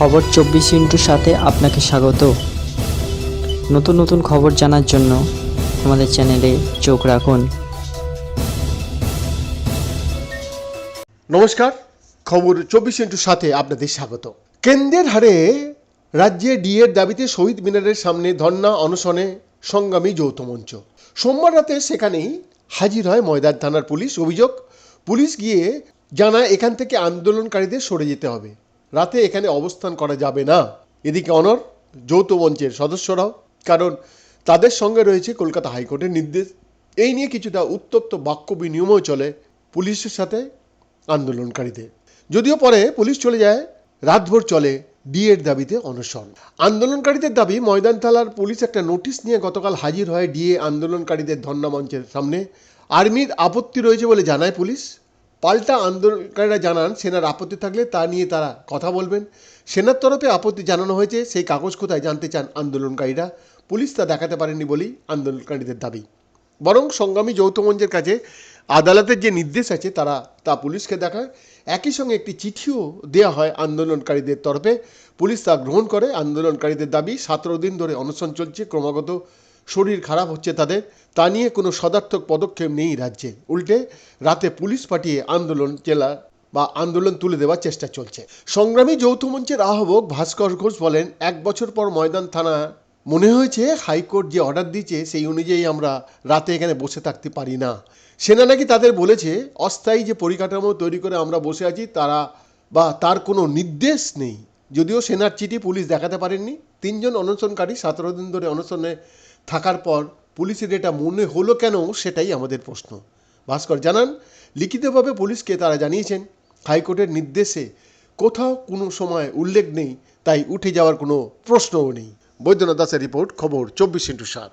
খবর চব্বিশ ইন্টুর সাথে আপনাকে স্বাগত। নতুন নতুন খবর জানার জন্য আমাদের চ্যানেলে চোখ রাখুন। নমস্কার, খবর চব্বিশ ইন্টুর সাথে আপনাদের স্বাগত। কেন্দ্রের হারে রাজ্যে ডিএর দাবিতে শহীদ মিনারের সামনে ধর্না অনশনে সংগ্রামী যৌথ মঞ্চ। সোমবার রাতে সেখানেই হাজির হয় ময়দান থানার পুলিশ অভিযোগ। পুলিশ গিয়ে জানায়, এখান থেকে আন্দোলনকারীদের সরে যেতে হবে। রাতে এখানে অবস্থান করা যাবে না। এদিকে অনর যৌথ মঞ্চের সদস্যরাও, কারণ তাদের সঙ্গে রয়েছে কলকাতা হাইকোর্টের নির্দেশ। এই নিয়ে কিছুটা উত্তপ্ত বাক্য বিনিময় চলে পুলিশের সাথে আন্দোলনকারীদের। যদিও পরে পুলিশ চলে যায়, রাতভর চলে ডিএর দাবিতে অনশন। আন্দোলনকারীদের দাবি, ময়দান থালার পুলিশ একটা নোটিশ নিয়ে গতকাল হাজির হয় ডিএ আন্দোলনকারীদের ধর্ণা মঞ্চের সামনে। আর্মির আপত্তি রয়েছে বলে জানায় পুলিশ। পাল্টা আন্দোলনকারীরা জানান, সেনার আপত্তি থাকলে তা নিয়ে তারা কথা বলবেন। সেনার তরফে আপত্তি জানানো হয়েছে, সেই কাগজ কোথায় জানতে চান আন্দোলনকারীরা? পুলিশ তা দেখাতে পারেনি বলেই আন্দোলনকারীদের দাবি। বরং সংগ্রামী যৌথ মঞ্চের কাছে আদালতের যে নির্দেশ আছে, তারা, তা পুলিশকে দেখায়। একই সঙ্গে একটি চিঠিও দেওয়া হয় আন্দোলনকারীদের তরফে। পুলিশ তা গ্রহণ করে। আন্দোলনকারীদের দাবি, সতেরো দিন ধরে অনশন চলছে। ক্রমাগত শরীর খারাপ হচ্ছে তাদের, তা নিয়ে কোনো সদার্থক পদক্ষেপ নেই রাজ্যে। উল্টে, রাতে পুলিশ পাঠিয়ে আন্দোলন জেলা বা আন্দোলন তুলে দেওয়ার চেষ্টা চলছে। সংগ্রামী যৌথ মঞ্চের আহ্বক ভাস্কর ঘোষ বলেন, এক বছর পর ময়দান থানা, মনে হয়েছে হাইকোর্ট যে অর্ডার দিয়েছে, সেই অনুযায়ী আমরা রাতে এখানে বসে থাকতে পারি না। সেনা নাকি তাদের বলেছে, অস্থায়ী যে পরিকাঠামো তৈরি করে আমরা বসে আছি, তারা বা তার কোনো নির্দেশ নেই। যদিও সেনার চিঠি পুলিশ দেখাতে পারেননি। তিনজন অনশনকারী, সতেরো দিন ধরে অনশনে থাকার পর পুলিশের এটা মনে হলো কেন সেটাই আমাদের প্রশ্ন। ভাস্কর, জানান, লিখিতভাবে পুলিশকে তারা জানিয়েছেন, হাইকোর্টের নির্দেশে কোথাও কোনো সময় উল্লেখ নেই, তাই উঠে যাওয়ার কোনো প্রশ্নও নেই। বৈদ্যনাথ দাসের রিপোর্ট, খবর, চব্বিশ ইন্টু সাত।